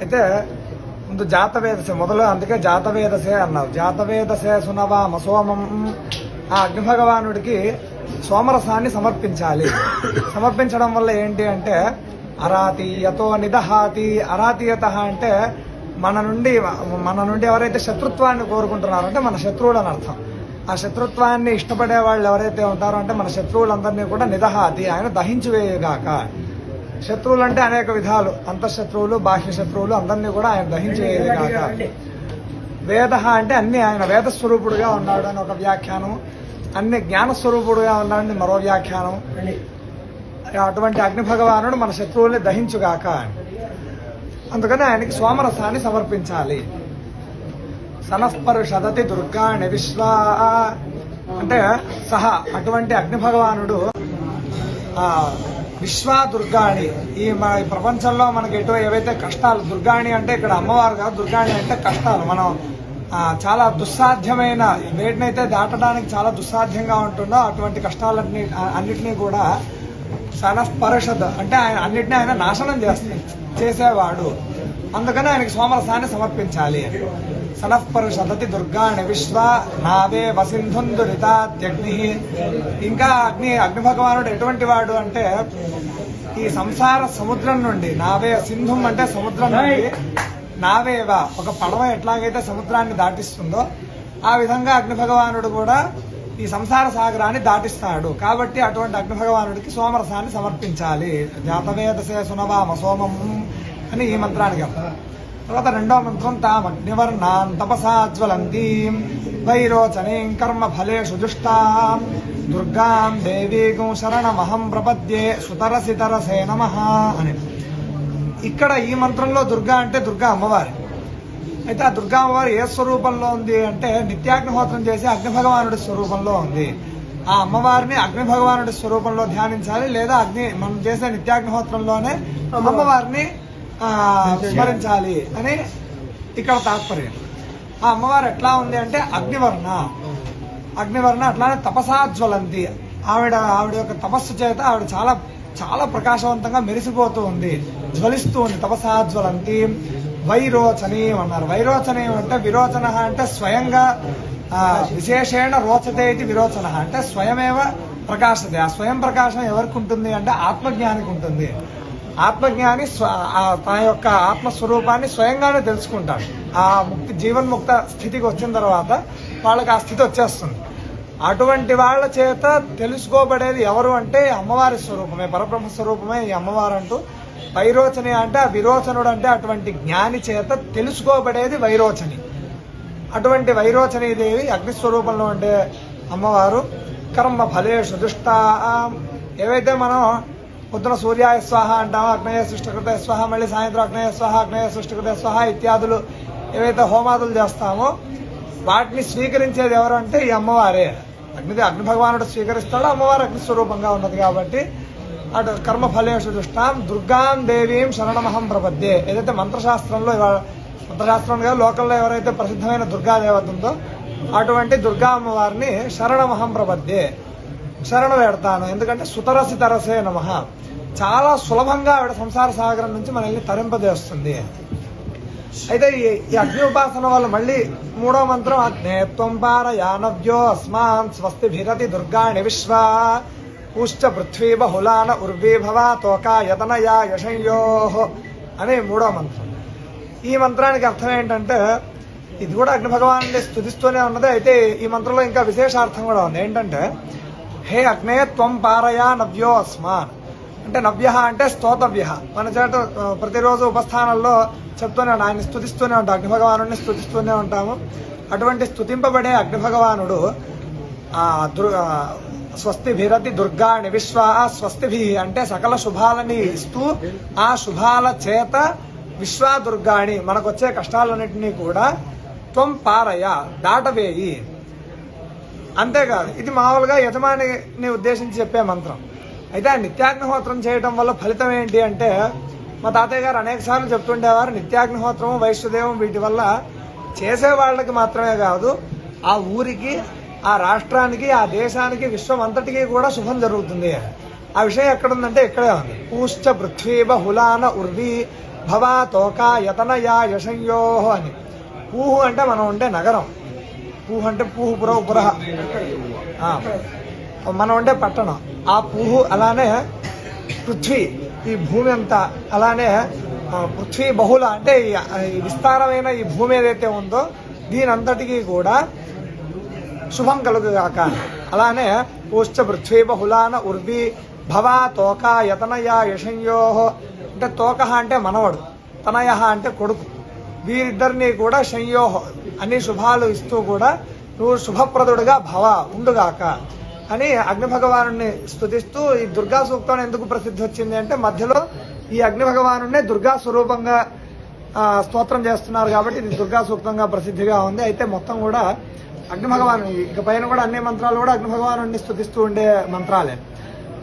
అయితే ముందు జాతవేదసే మొదలు అందుకే జాతవేదసే అన్నారు జాతవేదసే సునవామ సోమం. ఆ అగ్నిభగవానుడికి సోమరసాన్ని సమర్పించాలి. సమర్పించడం వల్ల ఏంటి అంటే అరాతీయతో నిదహాతి. అరాతీయత అంటే మన నుండి మన నుండి ఎవరైతే శత్రుత్వాన్ని కోరుకుంటున్నారో అంటే మన శత్రువులు అని అర్థం. ఆ శత్రుత్వాన్ని ఇష్టపడే వాళ్ళు ఎవరైతే ఉంటారో అంటే మన శత్రువులందరినీ కూడా నిదహాతి ఆయన దహించివేయగాక. శత్రువులు అంటే అనేక విధాలు. అంతఃశత్రువులు బాహ్య శత్రువులు అందరినీ కూడా ఆయన దహించేయగాక వేద అంటే అన్ని ఆయన వేద స్వరూపుడుగా ఉన్నాడు అని ఒక వ్యాఖ్యానం. అన్ని జ్ఞాన స్వరూపుడుగా ఉన్నాడని మరో వ్యాఖ్యానం. అటువంటి అగ్ని భగవానుడు మన శత్రువుల్ని దహించుగాక. అందుకని ఆయనకి సోమరసాన్ని సమర్పించాలి. సనస్పరుషదతి దుర్గాణి విశ్వ. అంటే సహ అటువంటి అగ్ని భగవానుడు విశ్వా దుర్గాణి ఈ మన ఈ ప్రపంచంలో మనకి ఎటు ఏవైతే కష్టాలు దుర్గాణి అంటే ఇక్కడ అమ్మవారు కాదు దుర్గాణి అంటే కష్టాలు. మనం చాలా దుస్సాధ్యమైన వేటినైతే దాటడానికి చాలా దుస్సాధ్యంగా ఉంటుందో అటువంటి కష్టాలన్నీ అన్నిటినీ కూడా సనస్పరుషద్ అంటే ఆయన అన్నిటినీ ఆయన నాశనం చేస్తే చేసేవాడు. అందుకని ఆయనకి సోమరసాన్ని సమర్పించాలి. సనఃపరుషదతి దుర్గాణి విశ్వ నావే వసింధుందురితాగ్ని ఇంకా అగ్ని అగ్ని భగవానుడు ఎటువంటి వాడు అంటే ఈ సంసార సముద్రం నుండి నావే సింధుం అంటే సముద్రం నుండి నావేవ ఒక పడవ ఎట్లాగైతే సముద్రాన్ని దాటిస్తుందో ఆ విధంగా అగ్ని భగవానుడు కూడా ఈ సంసార సాగరాన్ని దాటిస్తాడు. కాబట్టి అటువంటి అగ్ని భగవానుడికి సోమరసాన్ని సమర్పించాలి. జాతవేదసే సునవామ సోమం అని ఈ మంత్రానికి అర్థం తర్వాత రెండో మంత్రం తాం అగ్నివర్ణాన్ తపసా జ్వలంతీం వైరోచనీం కర్మ ఫలేషు దుష్టాం దుర్గాం దేవీగం శరణమహం ప్రపద్యే సుతరసి తరసే నమ అని। ఇక్కడ ఈ మంత్రంలో దుర్గా అంటే దుర్గా అమ్మవారి। అయితే ఆ దుర్గా అమ్మవారు ఏ స్వరూపంలో ఉంది అంటే నిత్యాగ్నిహోత్రం చేసి అగ్ని భగవానుడి స్వరూపంలో ఉంది। ఆ అమ్మవారిని అగ్ని భగవానుడి స్వరూపంలో ధ్యానించాలి లేదా అగ్ని మనం చేసే నిత్యాగ్నిహోత్రంలోనే అమ్మవారిని స్మరించాలి అని ఇక్కడ తాత్పర్యం. ఆ అమ్మవారు ఎట్లా ఉంది అంటే అగ్నివర్ణ. అగ్నివర్ణ అట్లానే తపసాజ్వలంతి ఆవిడ ఆవిడ యొక్క తపస్సు చేత ఆవిడ చాలా చాలా ప్రకాశవంతంగా మెరిసిపోతూ ఉంది. జ్వలిస్తూ ఉంది తపసాజ్వలంతి వైరోచని అన్నారు. వైరోచని అంటే విరోచన అంటే స్వయంగా ఆ, విశేషేణ రోచతే ఇది విరోచన అంటే స్వయమేవ ప్రకాశతే. ఆ స్వయం ప్రకాశం ఎవరికి ఉంటుంది అంటే ఆత్మజ్ఞానికి ఉంటుంది. ఆత్మజ్ఞాని స్వ తన యొక్క ఆత్మస్వరూపాన్ని స్వయంగానే తెలుసుకుంటాడు. ఆ ముక్తి జీవన్ముక్త స్థితికి వచ్చిన తర్వాత వాళ్ళకి ఆ స్థితి వచ్చేస్తుంది. అటువంటి వాళ్ళ చేత తెలుసుకోబడేది ఎవరు అంటే అమ్మవారి స్వరూపమే పరబ్రహ్మ స్వరూపమే ఈ అమ్మవారు అంటూ వైరోచని అంటే ఆ విరోచనుడు అంటే అటువంటి జ్ఞాని చేత తెలుసుకోబడేది వైరోచని. అటువంటి వైరోచని దేవి అగ్నిస్వరూపంలో ఉండే అమ్మవారు. కర్మ ఫలేషు దుష్ట. ఏవైతే మనం పొద్దున సూర్యాయ స్వాహ అంటాము అగ్నేయ సృష్టికృత స్వాహ మళ్ళీ సాయంత్రం అగ్నేయ స్వాహ అగ్నేయ సృష్టికృత స్వాహ ఇత్యాదులు ఏవైతే హోమాదులు చేస్తామో వాటిని స్వీకరించేది ఎవరు అంటే ఈ అమ్మవారే. అగ్ని అగ్ని భగవానుడు స్వీకరిస్తాడు అమ్మవారు అగ్ని స్వరూపంగా ఉన్నది కాబట్టి అటు కర్మఫలేషు దృష్టాం దుర్గాం దేవీం శరణమహం ప్రపద్యే. ఏదైతే మంత్రశాస్త్రంలో మంత్రశాస్త్రం మంత్రశాస్త్రంగా లోకల్లో ఎవరైతే ప్రసిద్ధమైన దుర్గాదేవత ఉందో అటువంటి దుర్గా అమ్మవారిని శరణమహం ప్రపద్యే. శరణు వేడతాను. ఎందుకంటే సుతరసి తరసే నమ. చాలా సులభంగా ఆవిడ సంసార సాగరం నుంచి మనల్ని తరింపజేస్తుంది. అయితే ఈ ఈ అగ్ని ఉపాసన వల్ల మళ్ళీ మూడో మంత్రం అగ్నే పార యానవ్యో అస్మాన్ స్వస్తి భిరతి దుర్గాణి విశ్వ. ఉశ్చ పృథ్వీ బహులాన ఉర్వీభవ తోకా యతనయా యశయ్యో అనే మూడో మంత్రం. ఈ మంత్రానికి అర్థం ఏంటంటే ఇది కూడా అగ్ని భగవాన్ని స్థుతిస్తూనే ఉన్నది. అయితే ఈ మంత్రంలో ఇంకా విశేషార్థం కూడా ఉంది. ఏంటంటే హే అగ్నే త్వం పారయా నవ్యో అస్మాన్. అంటే నవ్య అంటే స్తోతవ్య. మన చేత ప్రతిరోజు ఉపస్థానంలో చెప్తూనే ఉంటాం. ఆయన స్థుతిస్తూనే ఉంటాం. అగ్నిభగవాను స్థుతిస్తూనే ఉంటాము. అటువంటి స్థుతింపబడే అగ్నిభగవానుడు దుర్ స్వస్తి దుర్గాణి విశ్వ స్వస్తిభి అంటే సకల శుభాలని ఇస్తూ ఆ శుభాల చేత విశ్వ దుర్గాణి మనకొచ్చే కష్టాలన్నింటినీ కూడా త్వం పారయ దాటవేయి. అంతేకాదు ఇది మామూలుగా యజమానిని ఉద్దేశించి చెప్పే మంత్రం. అయితే ఆ నిత్యాగ్నిహోత్రం చేయడం వల్ల ఫలితం ఏంటి అంటే మా తాతయ్య గారు అనేక సార్లు చెప్తుండేవారు నిత్యాగ్నిహోత్రము వైశ్వదేవం వీటి వల్ల చేసే వాళ్ళకి మాత్రమే కాదు ఆ ఊరికి ఆ రాష్ట్రానికి ఆ దేశానికి విశ్వం అంతటికీ కూడా శుభం జరుగుతుంది. ఆ విషయం ఎక్కడుందంటే ఇక్కడే ఉంది. పూశ్చ పృథ్వీ బహుళాన ఉర్వి భవా తోక యతనయా యశంయో అని. ఊహు అంటే మనం ఉండే నగరం. పూహు అంటే పూహు పుర ఉపరహ మనం ఉండే పట్టణం. ఆ పూహు అలానే పృథ్వీ ఈ భూమి అంతా అలానే పృథ్వీ బహుళ అంటే విస్తారమైన ఈ భూమి ఏదైతే ఉందో దీనంతటికీ కూడా శుభం కలుగుగాక అలానే పూశ్చ పృథ్వీ బహుళాన ఉర్వి భవ తోక యతనయ యషంయో అంటే తోక అంటే మనవడు తనయ అంటే కొడుకు. వీరిద్దరిని కూడా శంయోహ అన్ని శుభాలు ఇస్తూ కూడా నువ్వు శుభప్రదుడుగా భవ ఉండుగాక. అని అగ్ని భగవాను స్తుతిస్తూ ఈ దుర్గా సూక్తం ఎందుకు ప్రసిద్ధి వచ్చింది అంటే మధ్యలో ఈ అగ్ని భగవాను దుర్గా స్వరూపంగా స్తోత్రం చేస్తున్నారు కాబట్టి ఇది దుర్గా సూక్తంగా ప్రసిద్ధిగా ఉంది. అయితే మొత్తం కూడా అగ్ని భగవాను ఇక పైన కూడా అన్ని మంత్రాలు కూడా అగ్ని భగవాను స్థుతిస్తూ ఉండే మంత్రాలే.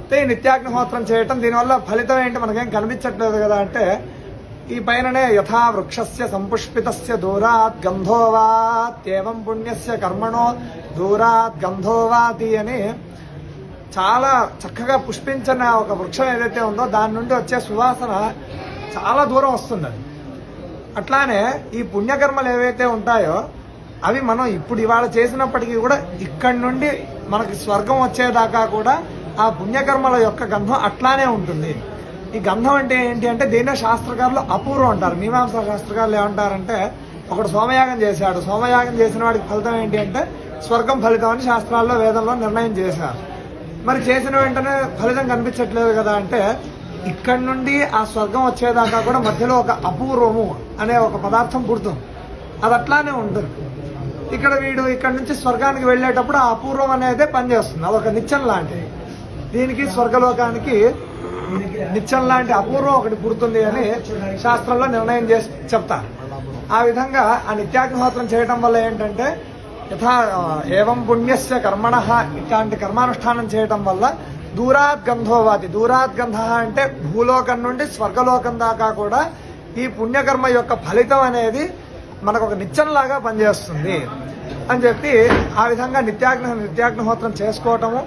అయితే ఈ నిత్యాగ్నిహోత్రం చేయటం దీనివల్ల ఫలితం ఏంటి మనకేం కనిపించట్లేదు కదా అంటే ఈ పైననే యథా వృక్షస్య సంపుష్పితస్య దూరాత్ గంధోవాత్యేవం పుణ్యస్య కర్మణో దూరాత్ గంధోవాతి అని చాలా చక్కగా పుష్పించిన ఒక వృక్షం ఏదైతే ఉందో దాని నుండి వచ్చే సువాసన చాలా దూరం వస్తుంది అట్లానే ఈ పుణ్యకర్మలు ఏవైతే ఉంటాయో అవి మనం ఇప్పుడు ఇవాళ చేసినప్పటికీ కూడా ఇక్కడి నుండి మనకి స్వర్గం వచ్చేదాకా కూడా ఆ పుణ్యకర్మల యొక్క గంధం అట్లానే ఉంటుంది. ఈ గంధం అంటే ఏంటి అంటే దీన్నే శాస్త్రకారులు అపూర్వం అంటారు. మీమాంస శాస్త్రకారులు ఏమంటారంటే ఒకడు సోమయాగం చేశాడు. సోమయాగం చేసిన వాడికి ఫలితం ఏంటి అంటే స్వర్గం ఫలితం అని శాస్త్రాల్లో వేదంలో నిర్ణయం చేశారు. మరి చేసిన వెంటనే ఫలితం కనిపించట్లేదు కదా అంటే ఇక్కడి నుండి ఆ స్వర్గం వచ్చేదాకా కూడా మధ్యలో ఒక అపూర్వము అనే ఒక పదార్థం పుడుతుంది. అది అట్లానే ఉంటుంది. ఇక్కడ వీడు ఇక్కడ నుంచి స్వర్గానికి వెళ్ళేటప్పుడు ఆ అపూర్వం అనేది పనిచేస్తుంది. ఒక నిత్యం లాంటిది. దీనికి స్వర్గలోకానికి నిత్యం లాంటి అపూర్వం ఒకటి గుర్తుంది అని శాస్త్రంలో నిర్ణయం చేసి చెప్తారు. ఆ విధంగా ఆ నిత్యాగ్నిహోత్రం చేయడం వల్ల ఏంటంటే యథా ఏవం పుణ్యస్య కర్మణ ఇట్లాంటి కర్మానుష్ఠానం చేయటం వల్ల దూరాత్ గంధోవాతి దూరాత్ గంధ అంటే భూలోకం నుండి స్వర్గలోకం దాకా కూడా ఈ పుణ్యకర్మ యొక్క ఫలితం అనేది మనకు ఒక నిత్యంలాగా పనిచేస్తుంది అని చెప్పి ఆ విధంగా నిత్యాగ్ని నిత్యాగ్నిహోత్రం చేసుకోవటము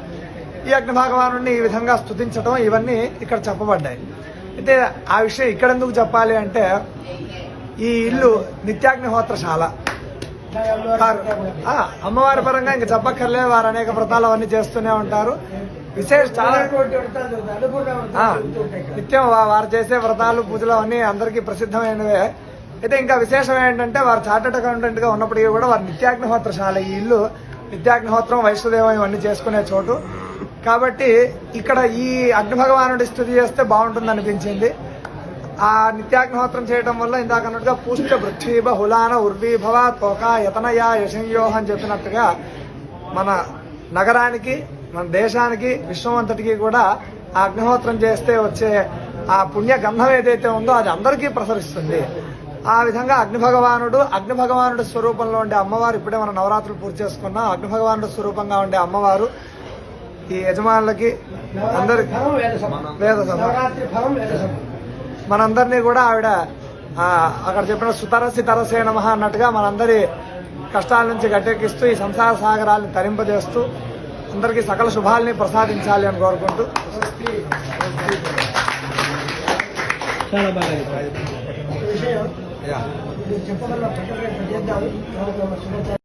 ఈ అగ్ని భగవాను ఈ విధంగా స్థుతించడం ఇవన్నీ ఇక్కడ చెప్పబడ్డాయి. అయితే ఆ విషయం ఇక్కడ ఎందుకు చెప్పాలి అంటే ఈ ఇల్లు నిత్యాగ్నిహోత్రశాల. అమ్మవారి పరంగా ఇంకా చెప్పక్కర్లే వారు అనేక వ్రతాలు అవన్నీ చేస్తూనే ఉంటారు. విశేష చాలా నిత్యం వారు చేసే వ్రతాలు పూజలు అవన్నీ అందరికీ ప్రసిద్ధమైనవే. అయితే ఇంకా విశేషం ఏంటంటే వారు చార్టెడ్ అకౌంటెంట్గా ఉన్నప్పటికీ కూడా వారు నిత్యాగ్నిహోత్రశాల ఈ ఇల్లు నిత్యాగ్నిహోత్రం వైష్ణదేవం ఇవన్నీ చేసుకునే చోటు. కాబట్టి ఇక్కడ ఈ అగ్ని భగవానుడి స్థుతి చేస్తే బాగుంటుంది అనిపించింది ఆ నిత్యాగ్నిహోత్రం చేయడం వల్ల ఇందాక అన్నట్టుగా పుష్ట పృథ్వీభ హులాన ఉర్వీభవ తోక యతనయ యశంయోహ అని చెప్పినట్టుగా మన నగరానికి మన దేశానికి విశ్వం అంతటికి కూడా ఆ అగ్నిహోత్రం చేస్తే వచ్చే ఆ పుణ్య గంధం ఏదైతే ఉందో అది అందరికీ ప్రసరిస్తుంది. ఆ విధంగా అగ్ని భగవానుడు అగ్ని భగవానుడి స్వరూపంలో ఉండే అమ్మవారు ఇప్పుడే మనం నవరాత్రులు పూర్తి చేసుకున్నాం. అగ్ని భగవానుడి స్వరూపంగా ఉండే అమ్మవారు ఈ యజమానులకి అందరికి వేద మనందరినీ కూడా ఆవిడ ఆ, అక్కడ చెప్పిన సుతరసి తరసే నమ అన్నట్టుగా మనందరి కష్టాల నుంచి గట్టెక్కిస్తూ ఈ సంసార సాగరాన్ని తరింపజేస్తూ అందరికీ సకల శుభాల్ని ప్రసాదించాలి అని కోరుకుంటూ. చాలా బాగా. చెప్పగల